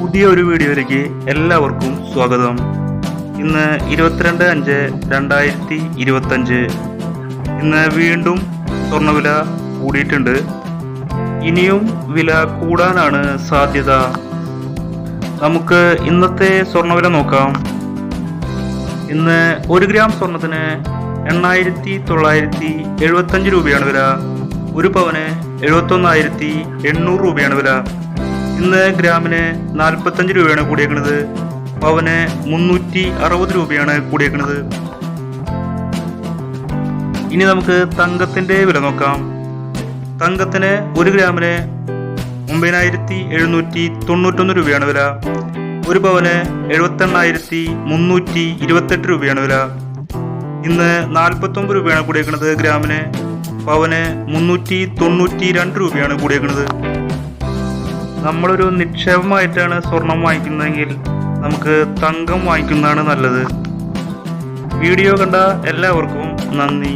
പുതിയ ഒരു വീഡിയോയിലേക്ക് എല്ലാവർക്കും സ്വാഗതം. ഇന്ന് ഇരുപത്തിരണ്ട് അഞ്ച് രണ്ടായിരത്തി ഇരുപത്തഞ്ച് ഇന്ന് വീണ്ടും സ്വർണവില കൂടിയിട്ടുണ്ട്. ഇനിയും വില കൂടാനാണ് സാധ്യത. നമുക്ക് ഇന്നത്തെ സ്വർണവില നോക്കാം. ഇന്ന് ഒരു ഗ്രാം സ്വർണത്തിന് എണ്ണായിരത്തി തൊള്ളായിരത്തി എഴുപത്തഞ്ച് രൂപയാണ് വില. ഒരു പവന് എഴുപത്തൊന്നായിരത്തി എണ്ണൂറ് രൂപയാണ് വില. ഇന്ന് ഗ്രാമിന് നാൽപ്പത്തഞ്ച് രൂപയാണ് കൂടിയേക്കുന്നത് പവന് മുന്നൂറ്റി അറുപത് രൂപയാണ് കൂടിയേക്കുന്നത് ഇനി നമുക്ക് തങ്കത്തിന്റെ വില നോക്കാം. തങ്കത്തിന് ഒരു ഗ്രാമിന് ഒമ്പതിനായിരത്തി എഴുന്നൂറ്റി തൊണ്ണൂറ്റൊന്ന് രൂപയാണ് വില. ഒരു പവന് എഴുപത്തെണ്ണായിരത്തി മുന്നൂറ്റി ഇരുപത്തെട്ട് രൂപയാണ് വില. ഇന്ന് നാൽപ്പത്തൊമ്പത് രൂപയാണ് കൂടിയേക്കുന്നത് ഗ്രാമിന്. പവന് മുന്നൂറ്റി തൊണ്ണൂറ്റി രണ്ട് രൂപയാണ് കൂടിയേക്കുന്നത് നമ്മളൊരു നിക്ഷേപമായിട്ടാണ് സ്വർണം വാങ്ങിക്കുന്നതെങ്കിൽ നമുക്ക് തങ്കം വാങ്ങിക്കുന്നതാണ് നല്ലത്. വീഡിയോ കണ്ട എല്ലാവർക്കും നന്ദി.